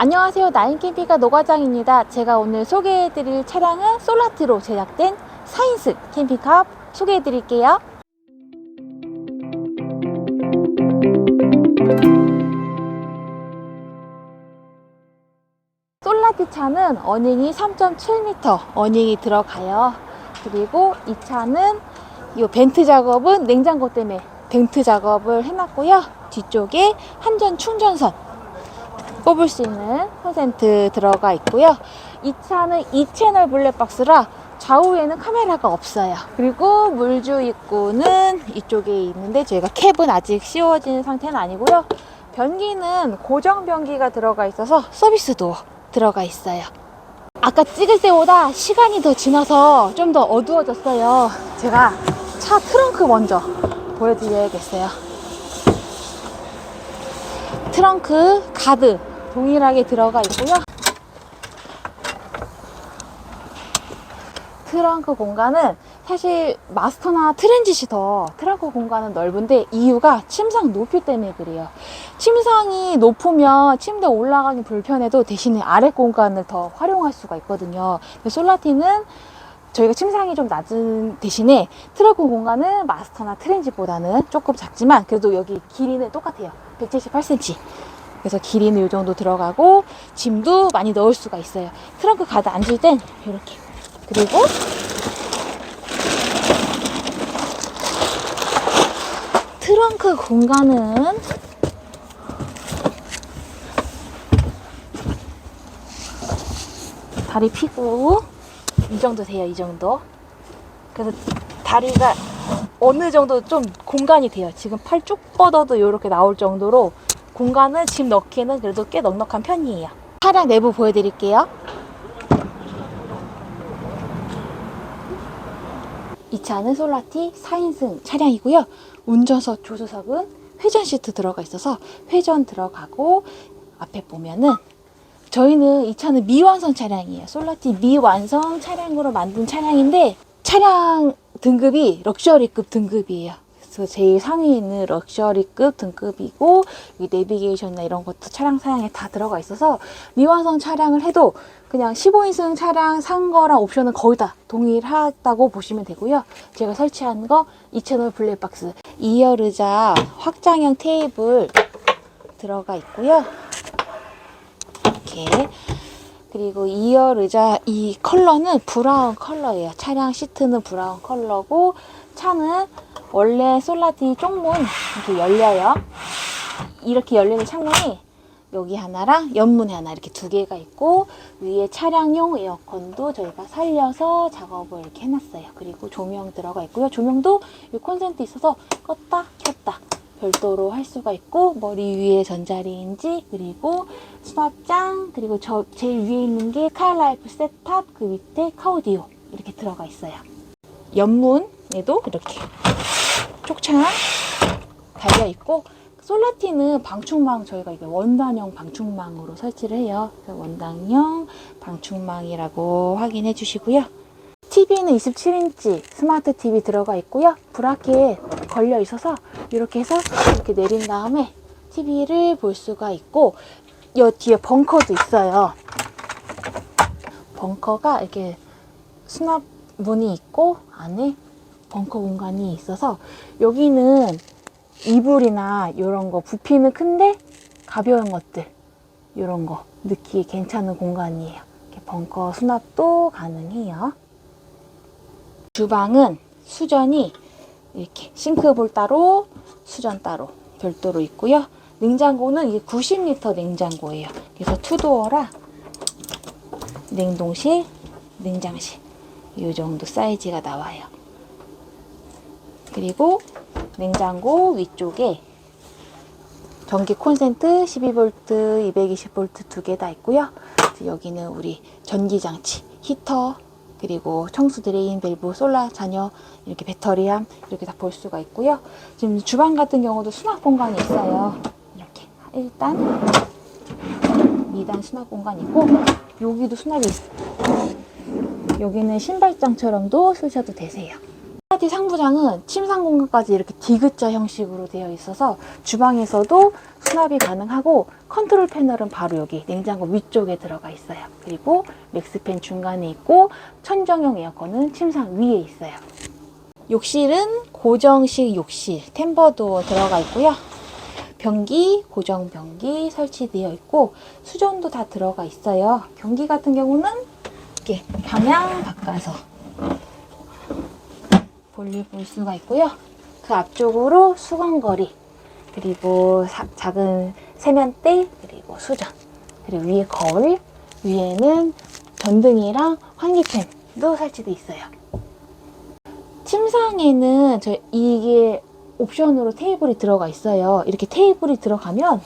안녕하세요. 나인캠핑카 노과장입니다. 제가 오늘 소개해드릴 차량은 솔라티로 제작된 4인승 캠핑카 소개해드릴게요. 솔라티 차는 어닝이 3.7m 어닝이 들어가요. 그리고 이 차는 이 벤트 작업은 냉장고 때문에 벤트 작업을 해놨고요. 뒤쪽에 한전 충전선 뽑을 수 있는 콘센트 들어가 있고요. 이 차는 2채널 블랙박스라 좌우에는 카메라가 없어요. 그리고 물주 입구는 이쪽에 있는데 저희가 캡은 아직 씌워진 상태는 아니고요. 변기는 고정 변기가 들어가 있어서 서비스도 들어가 있어요. 아까 찍을 때보다 시간이 더 지나서 좀 더 어두워졌어요. 제가 차 트렁크 먼저 보여드려야겠어요. 트렁크 가드 동일하게 들어가 있고요. 트렁크 공간은 사실 마스터나 트랜짓이 더 트렁크 공간은 넓은데 이유가 침상 높이 때문에 그래요. 침상이 높으면 침대 올라가기 불편해도 대신에 아래 공간을 더 활용할 수가 있거든요. 솔라티는 저희가 침상이 좀 낮은 대신에 트렁크 공간은 마스터나 트랜짓보다는 조금 작지만 그래도 여기 길이는 똑같아요. 178cm. 그래서 길이는 이 정도 들어가고 짐도 많이 넣을 수가 있어요. 트렁크 가드 앉을 땐 이렇게. 그리고 트렁크 공간은 다리 피고 이 정도 돼요. 이 정도. 그래서 다리가 어느 정도 좀 공간이 돼요. 지금 팔 쭉 뻗어도 이렇게 나올 정도로 공간은 짐 넣기는 그래도 꽤 넉넉한 편이에요. 차량 내부 보여드릴게요. 이 차는 솔라티 4인승 차량이고요. 운전석 조수석은 회전 시트 들어가 있어서 회전 들어가고 앞에 보면은 저희는 이 차는 미완성 차량이에요. 솔라티 미완성 차량으로 만든 차량인데 차량 등급이 럭셔리급 등급이에요. 그래서 제일 상위에 있는 럭셔리급 등급이고 이 내비게이션이나 이런 것도 차량 사양에 다 들어가 있어서 미완성 차량을 해도 그냥 15인승 차량 산 거랑 옵션은 거의 다 동일하다고 보시면 되고요. 제가 설치한 거 2채널 블랙박스 2열 의자 확장형 테이블 들어가 있고요. 이렇게 그리고 2열 의자 이 컬러는 브라운 컬러예요. 차량 시트는 브라운 컬러고 차는 원래 솔라티 쪽문 이렇게 열려요. 이렇게 열리는 창문이 여기 하나랑 옆문에 하나 이렇게 두 개가 있고 위에 차량용 에어컨도 저희가 살려서 작업을 이렇게 해놨어요. 그리고 조명 들어가 있고요. 조명도 이 콘센트 있어서 껐다 켰다 별도로 할 수가 있고 머리 위에 전자레인지 그리고 수납장 그리고 저 제일 위에 있는 게 카라이프 셋탑 그 밑에 카우디오 이렇게 들어가 있어요. 옆문에도 이렇게 쪽창 달려 있고 솔라티는 방충망 저희가 이게 원단형 방충망으로 설치를 해요. 원단형 방충망이라고 확인해 주시고요. TV는 27인치 스마트 TV 들어가 있고요. 브라켓 걸려 있어서 이렇게 해서 이렇게 내린 다음에 TV를 볼 수가 있고 이 뒤에 벙커도 있어요. 벙커가 이렇게 수납 문이 있고 안에 벙커 공간이 있어서 여기는 이불이나 이런 거 부피는 큰데 가벼운 것들 이런 거 넣기 괜찮은 공간이에요. 이렇게 벙커 수납도 가능해요. 주방은 수전이 이렇게 싱크볼 따로 수전 따로 별도로 있고요. 냉장고는 이게 90리터 냉장고예요. 그래서 투도어라 냉동실, 냉장실 이 정도 사이즈가 나와요. 그리고 냉장고 위쪽에 전기 콘센트 12V, 220V 두 개 다 있고요. 여기는 우리 전기 장치, 히터, 그리고 청수 드레인 밸브, 솔라 잔여, 이렇게 배터리함 이렇게 다 볼 수가 있고요. 지금 주방 같은 경우도 수납 공간이 있어요. 이렇게 1단, 2단 수납 공간 있고 여기도 수납이 있어요. 여기는 신발장처럼도 쓰셔도 되세요. 솔라티 상부장은 침상 공간까지 이렇게 디귿자 형식으로 되어 있어서 주방에서도 수납이 가능하고 컨트롤 패널은 바로 여기 냉장고 위쪽에 들어가 있어요. 그리고 맥스팬 중간에 있고 천정형 에어컨은 침상 위에 있어요. 욕실은 고정식 욕실, 템버도 들어가 있고요. 변기, 고정 변기 설치되어 있고 수전도 다 들어가 있어요. 변기 같은 경우는 이렇게 방향 바꿔서 볼일 볼 수가 있고요. 그 앞쪽으로 수건거리, 그리고 사- 작은 세면대, 그리고 수전, 그리고 위에 거울, 위에는 전등이랑 환기팬도 설치되어 있어요. 침상에는 저 이게 옵션으로 테이블이 들어가 있어요. 이렇게 테이블이 들어가면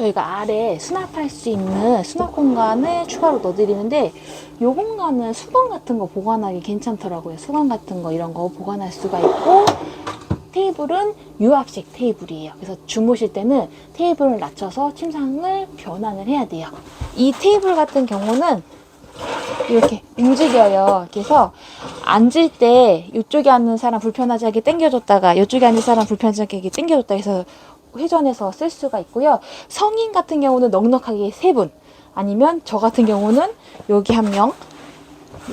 저희가 아래 수납할 수 있는 수납 공간을 추가로 넣어드리는데 이 공간은 수건 같은 거 보관하기 괜찮더라고요. 수건 같은 거 이런 거 보관할 수가 있고 테이블은 유압식 테이블이에요. 그래서 주무실 때는 테이블을 낮춰서 침상을 변환을 해야 돼요. 이 테이블 같은 경우는 이렇게 움직여요. 그래서 앉을 때 이쪽에 앉는 사람 불편하지 않게 당겨줬다가 이쪽에 앉는 사람 불편하지 않게 당겨줬다 해서 회전해서 쓸 수가 있고요. 성인 같은 경우는 넉넉하게 세 분 아니면 저 같은 경우는 여기 한 명,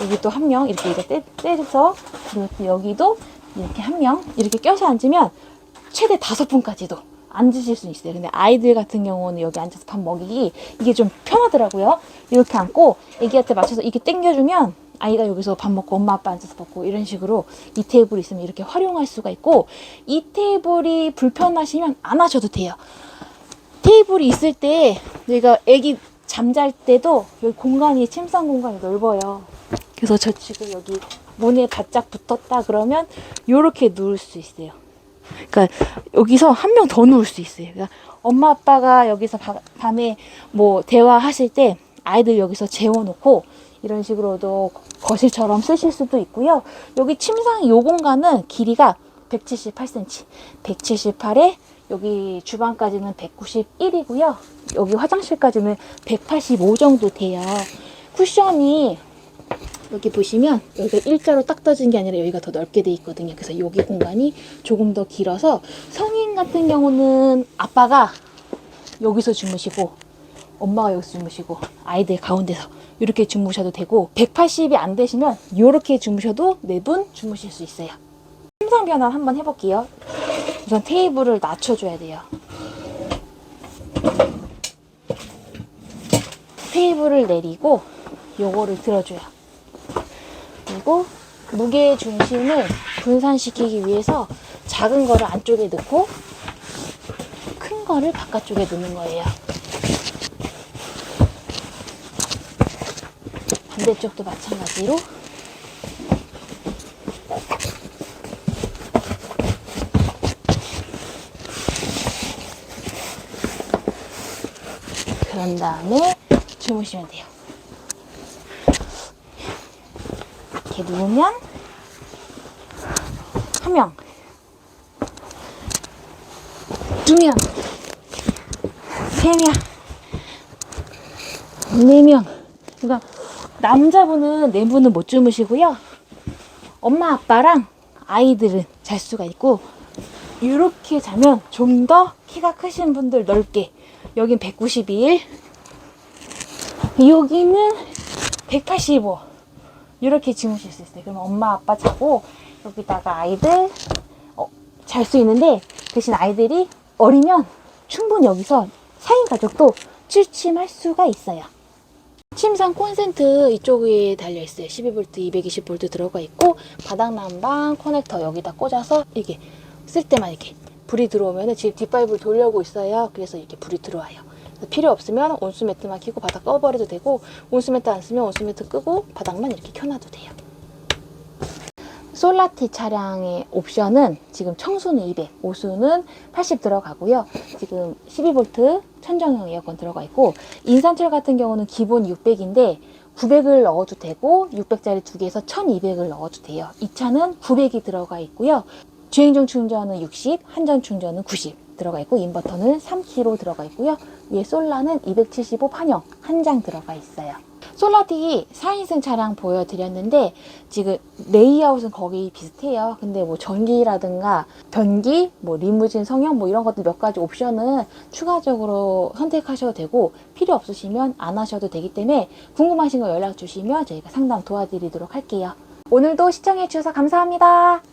여기 또 한 명 이렇게 이제 떼, 떼서 그리고 또 여기도 이렇게 한 명 이렇게 껴서 앉으면 최대 다섯 분까지도 앉으실 수 있어요. 근데 아이들 같은 경우는 여기 앉아서 밥 먹이기 이게 좀 편하더라고요. 이렇게 앉고 애기한테 맞춰서 이렇게 당겨주면 아이가 여기서 밥 먹고 엄마 아빠 앉아서 먹고 이런 식으로 이 테이블이 있으면 이렇게 활용할 수가 있고 이 테이블이 불편하시면 안 하셔도 돼요. 테이블이 있을 때 내가 애기 잠잘 때도 여기 공간이 침상 공간이 넓어요. 그래서 저 지금 여기 문에 바짝 붙었다 그러면 이렇게 누울 수 있어요. 그러니까 여기서 한 명 더 누울 수 있어요. 그러니까 엄마 아빠가 여기서 바- 밤에 뭐 대화하실 때 아이들 여기서 재워놓고 이런 식으로도 거실처럼 쓰실 수도 있고요. 여기 침상 요 공간은 길이가 178cm, 178에 여기 주방까지는 191이고요. 여기 화장실까지는 185 정도 돼요. 쿠션이 여기 보시면 여기가 일자로 딱 떠진 게 아니라 여기가 더 넓게 돼 있거든요. 그래서 여기 공간이 조금 더 길어서 성인 같은 경우는 아빠가 여기서 주무시고 엄마가 여기서 주무시고 아이들 가운데서 이렇게 주무셔도 되고 180이 안 되시면 이렇게 주무셔도 네 분 주무실 수 있어요. 침상 변환 한번 해볼게요. 우선 테이블을 낮춰줘야 돼요. 테이블을 내리고 요거를 들어줘요. 그리고 무게 중심을 분산시키기 위해서 작은 거를 안쪽에 넣고 큰 거를 바깥쪽에 넣는 거예요. 반대쪽도 마찬가지로 그런 다음에 주무시면 돼요. 이렇게 누우면 한 명, 두 명, 세 명, 네 명. 그러니까 남자분은 네 분은 못 주무시고요. 엄마 아빠랑 아이들은 잘 수가 있고 이렇게 자면 좀 더 키가 크신 분들 넓게 여긴 191 여기는 185 이렇게 주무실 수 있어요. 그러면 엄마 아빠 자고 여기다가 아이들 어, 잘 수 있는데 대신 아이들이 어리면 충분히 여기서 4인 가족도 취침할 수가 있어요. 침상 콘센트 이쪽에 달려 있어요. 12V, 220V 들어가 있고 바닥 난방 커넥터 여기다 꽂아서 이게 쓸 때만 이렇게 불이 들어오면 집 뒷발불 돌려고 있어요. 그래서 이렇게 불이 들어와요. 필요 없으면 온수매트만 켜고 바닥 꺼버려도 되고 온수매트 안 쓰면 온수매트 끄고 바닥만 이렇게 켜놔도 돼요. 솔라티 차량의 옵션은 지금 청수는 200, 오수는 80 들어가고요. 지금 12V 천정형 에어컨 들어가 있고 인산철 같은 경우는 기본 600인데 900을 넣어도 되고 600짜리 두 개에서 1200을 넣어도 돼요. 이 차는 900이 들어가 있고요. 주행중 충전은 60, 한전 충전은 90 들어가 있고 인버터는 3kg 들어가 있고요. 위에 솔라는 275 판형 한 장 들어가 있어요. 솔라티 4인승 차량 보여드렸는데 지금 레이아웃은 거의 비슷해요. 근데 뭐 전기라든가 변기, 뭐 리무진 성형 뭐 이런 것들 몇 가지 옵션은 추가적으로 선택하셔도 되고 필요 없으시면 안 하셔도 되기 때문에 궁금하신 거 연락 주시면 저희가 상담 도와드리도록 할게요. 오늘도 시청해 주셔서 감사합니다.